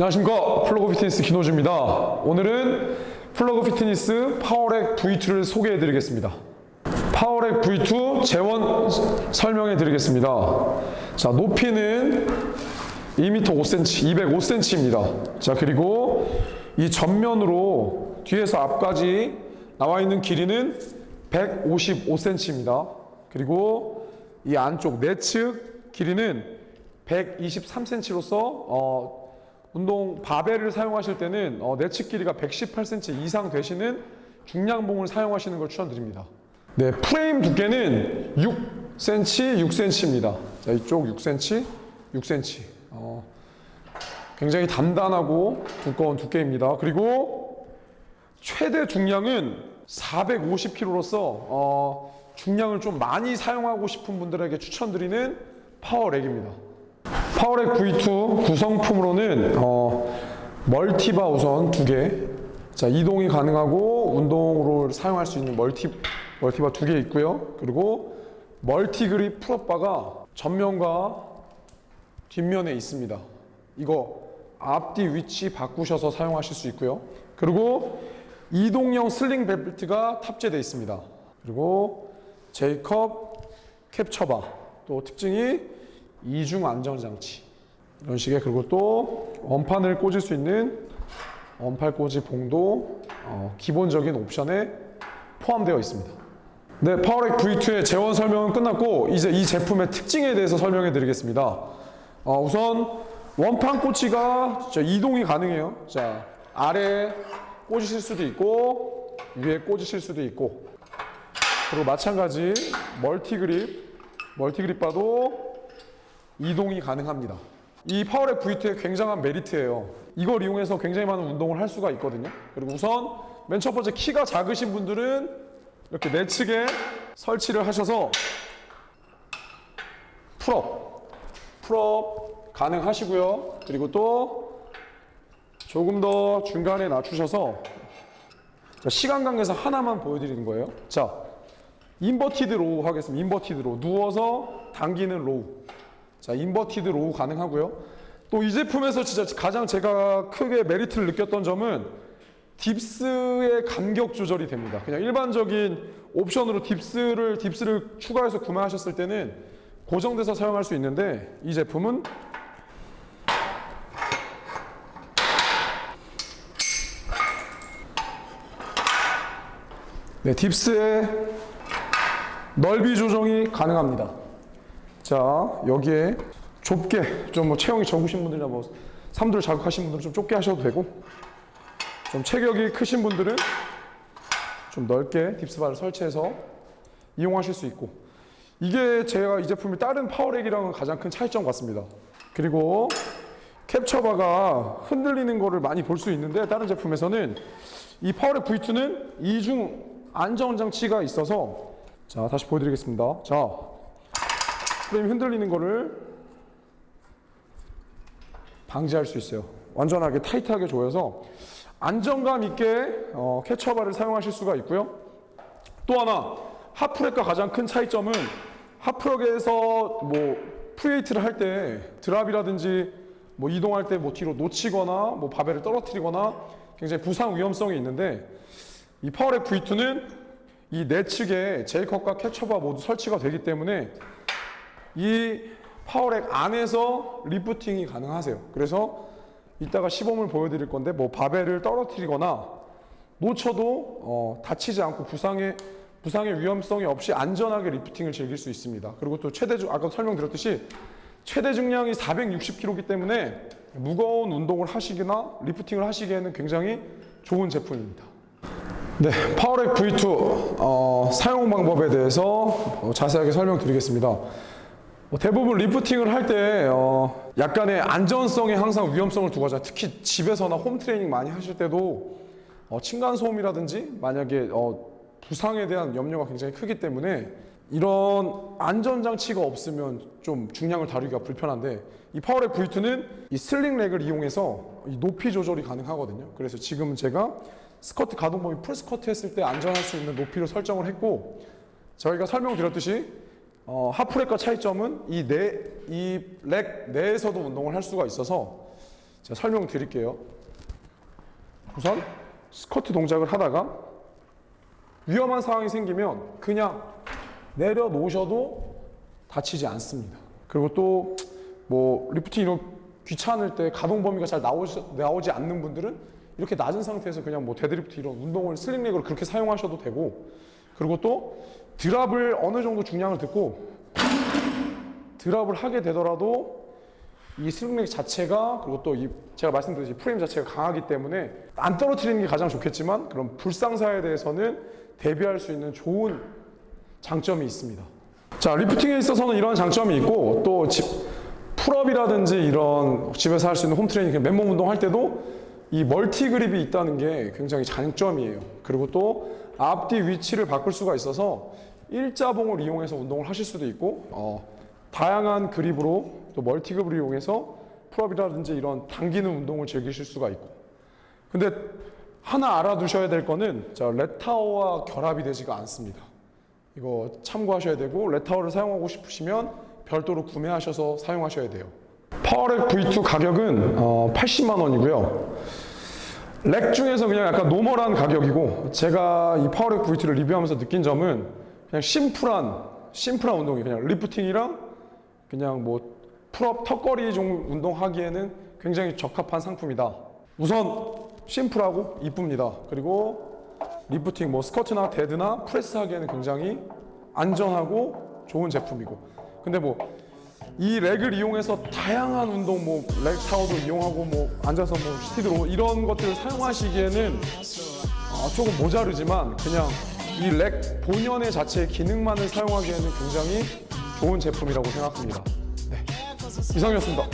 안녕하십니까. 플러그 피트니스 김호주입니다. 오늘은 플러그 피트니스 파워렉 V2를 소개해 드리겠습니다. 파워렉 V2 재원 설명해 드리겠습니다. 자 높이는 2m 5cm 205cm입니다. 자 그리고 이 전면으로 뒤에서 앞까지 나와 있는 길이는 155cm입니다. 그리고 이 안쪽 내측 길이는 123cm로서 어, 운동 바벨을 사용하실 때는 어, 내측 길이가 118cm 이상 되시는 중량봉을 사용하시는 걸 추천드립니다. 네, 프레임 두께는 6cm, 6cm입니다. 자, 이쪽 6cm, 6cm. 어, 굉장히 단단하고 두꺼운 두께입니다. 그리고 최대 중량은 450kg로서 어, 중량을 좀 많이 사용하고 싶은 분들에게 추천드리는 파워렉입니다. 파워렉 V2 구성품으로는 어, 멀티바 우선 두 개, 자 이동이 가능하고 운동으로 사용할 수 있는 멀티 멀티바 두 개 있고요. 그리고 멀티 그립 풀업바가 전면과 뒷면에 있습니다. 이거 앞뒤 위치 바꾸셔서 사용하실 수 있고요. 그리고 이동형 슬링 벨트가 탑재되어 있습니다. 그리고 제이컵 캡처바 또 특징이 이중 안전장치 이런 식의 그리고 또 원판을 꽂을 수 있는 원팔 꽂이 봉도 어, 기본적인 옵션에 포함되어 있습니다. 네, 파워렉 V2의 재원 설명은 끝났고 이제 이 제품의 특징에 대해서 설명해 드리겠습니다. 어, 우선 원판 꽂이가 자, 이동이 가능해요. 자, 아래 꽂으실 수도 있고 위에 꽂으실 수도 있고 그리고 마찬가지 멀티 그립 멀티 그립 바도 이동이 가능합니다. 이 파워렉 V2의 굉장한 메리트예요. 이걸 이용해서 굉장히 많은 운동을 할 수가 있거든요. 그리고 우선 맨 첫 번째 키가 작으신 분들은 이렇게 내측에 설치를 하셔서 풀업, 풀업 가능하시고요. 그리고 또 조금 더 중간에 낮추셔서 자, 시간 관계에서 하나만 보여드리는 거예요. 자, 인버티드 로우 하겠습니다. 인버티드 로우. 누워서 당기는 로우. 자, 인버티드 로우 가능하고요. 또 이 제품에서 진짜 가장 제가 크게 메리트를 느꼈던 점은 딥스의 간격 조절이 됩니다. 그냥 일반적인 옵션으로 딥스를 딥스를 추가해서 구매하셨을 때는 고정돼서 사용할 수 있는데 이 제품은 네, 딥스의 넓이 조정이 가능합니다. 자, 여기에 좁게 좀 뭐 체형이 적으신 분들이나 뭐 삼두를 자극하신 분들은 좀 좁게 하셔도 되고 좀 체격이 크신 분들은 좀 넓게 딥스바를 설치해서 이용하실 수 있고 이게 제가 이 제품이 다른 파워렉이랑은 가장 큰 차이점 같습니다. 그리고 캡처바가 흔들리는 거를 많이 볼 수 있는데 다른 제품에서는 이 파워렉 V2는 이중 안전 장치가 있어서 자 다시 보여드리겠습니다. 자 프레임 흔들리는 거를 방지할 수 있어요. 완전하게 타이트하게 조여서 안정감 있게 어, 캐처바를 사용하실 수가 있고요. 또 하나 하프렉과 가장 큰 차이점은 하프렉에서 뭐 프리웨이트를 할 때 드랍이라든지 뭐 이동할 때 뭐 뒤로 놓치거나 뭐 바벨을 떨어뜨리거나 굉장히 부상 위험성이 있는데 이 파워렉 V2는 이 내측에 제이컵과 캐처바 모두 설치가 되기 때문에 이 파워렉 안에서 리프팅이 가능하세요. 그래서 이따가 시범을 보여드릴 건데 뭐 바벨을 떨어뜨리거나 놓쳐도 어, 다치지 않고 부상의 부상의 위험성이 없이 안전하게 리프팅을 즐길 수 있습니다. 그리고 또 최대 중 아까 설명드렸듯이 최대 중량이 460kg이기 때문에 무거운 운동을 하시거나 리프팅을 하시기에는 굉장히 좋은 제품입니다. 네, 파워렉 V2 어, 사용 방법에 대해서 어, 자세하게 설명드리겠습니다. 뭐 대부분 리프팅을 할 때 어, 약간의 안전성에 항상 위험성을 두고 하잖아요. 특히 집에서나 홈 트레이닝 많이 하실 때도 어, 층간 소음이라든지 만약에 어, 부상에 대한 염려가 굉장히 크기 때문에 이런 안전 장치가 없으면 좀 중량을 다루기가 불편한데 이 파워렉 V2는 이 슬링 렉을 이용해서 이 높이 조절이 가능하거든요. 그래서 지금 제가 스커트 가동 범위 풀 스커트 했을 때 안전할 수 있는 높이를 설정을 했고 저희가 설명드렸듯이 어, 하프렉과 차이점은 이 내, 이 렉 내에서도 운동을 할 수가 있어서 제가 설명드릴게요. 우선 스쿼트 동작을 하다가 위험한 상황이 생기면 그냥 내려놓으셔도 다치지 않습니다. 그리고 또 뭐 리프팅 이런 귀찮을 때 가동 범위가 잘 나오지, 나오지 않는 분들은 이렇게 낮은 상태에서 그냥 뭐 데드리프트 이런 운동을 슬링렉으로 그렇게 사용하셔도 되고 그리고 또 드랍을 어느 정도 중량을 듣고 드랍을 하게 되더라도 이 슬링렉 자체가 그리고 또 이 제가 말씀드렸듯이 프레임 자체가 강하기 때문에 안 떨어뜨리는 게 가장 좋겠지만 그런 불상사에 대해서는 대비할 수 있는 좋은 장점이 있습니다. 자 리프팅에 있어서는 이런 장점이 있고 또 집, 풀업이라든지 이런 집에서 할 수 있는 홈트레이닝 맨몸 운동 할 때도 이 멀티 그립이 있다는 게 굉장히 장점이에요. 그리고 또 앞뒤 위치를 바꿀 수가 있어서 일자봉을 이용해서 운동을 하실 수도 있고 어, 다양한 그립으로 또 멀티 그립을 이용해서 풀업이라든지 이런 당기는 운동을 즐기실 수가 있고 근데 하나 알아두셔야 될 거는 자 레타워와 결합이 되지가 않습니다. 이거 참고하셔야 되고 레타워를 사용하고 싶으시면 별도로 구매하셔서 사용하셔야 돼요. 파워렉 V2 가격은 어, 80만 원이고요. 렉 중에서 그냥 약간 노멀한 가격이고 제가 이 파워렉 V2를 리뷰하면서 느낀 점은 그냥 심플한 심플한 운동이 그냥 리프팅이랑 그냥 뭐 풀업 턱걸이 종 운동하기에는 굉장히 적합한 상품이다. 우선 심플하고 이쁩니다. 그리고 리프팅 뭐 스쿼트나 데드나 프레스 하기에는 굉장히 안전하고 좋은 제품이고 근데 뭐 이 렉을 이용해서 다양한 운동 뭐 렉 타워도 이용하고 뭐 앉아서 뭐 스티드로 이런 것들을 사용하시기에는 어, 조금 모자르지만 그냥 이 렉 본연의 자체의 기능만을 사용하기에는 굉장히 좋은 제품이라고 생각합니다. 네. 이상이었습니다.